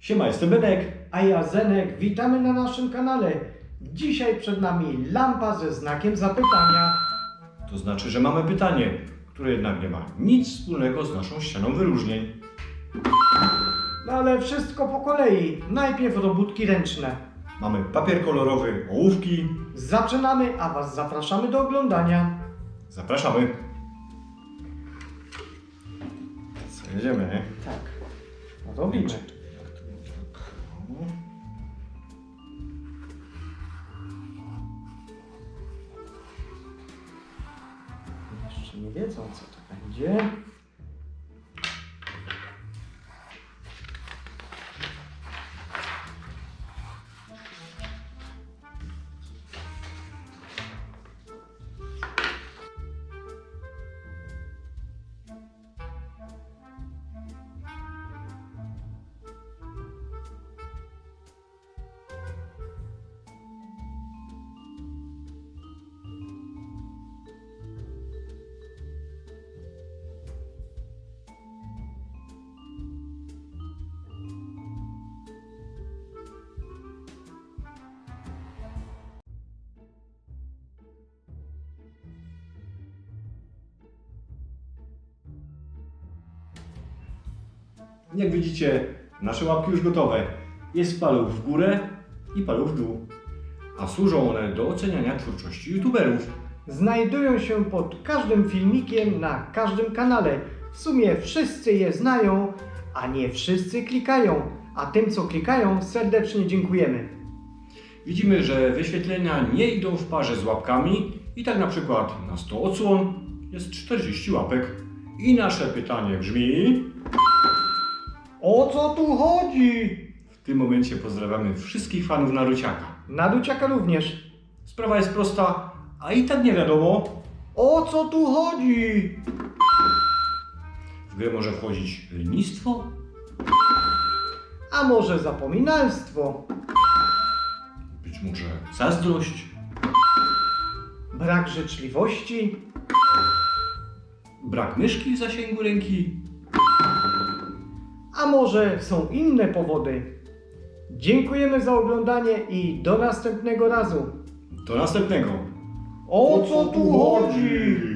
Siema, jestem Benek. A ja Zenek, witamy na naszym kanale. Dzisiaj przed nami lampa ze znakiem zapytania. To znaczy, że mamy pytanie, które jednak nie ma nic wspólnego z naszą ścianą wyróżnień. No ale wszystko po kolei. Najpierw robótki ręczne. Mamy papier kolorowy, ołówki. Zaczynamy, a Was zapraszamy do oglądania. Zapraszamy. Co, jedziemy, nie? Tak, no robimy. Nie wiedzą, co to będzie. Jak widzicie, nasze łapki już gotowe. Jest paluch w górę i paluch w dół. A służą one do oceniania twórczości youtuberów. Znajdują się pod każdym filmikiem na każdym kanale. W sumie wszyscy je znają, a nie wszyscy klikają. A tym, co klikają, serdecznie dziękujemy. Widzimy, że wyświetlenia nie idą w parze z łapkami i tak na przykład na 100 odsłon jest 40 łapek. I nasze pytanie brzmi... O co tu chodzi? W tym momencie pozdrawiamy wszystkich fanów Naruciaka. Naduciaka również. Sprawa jest prosta, a i tak nie wiadomo. O co tu chodzi? W grę może wchodzić lenistwo, A może zapominalstwo? być może zazdrość, Brak życzliwości? brak myszki w zasięgu ręki. A może są inne powody? Dziękujemy za oglądanie i do następnego razu. Do następnego. O co tu chodzi?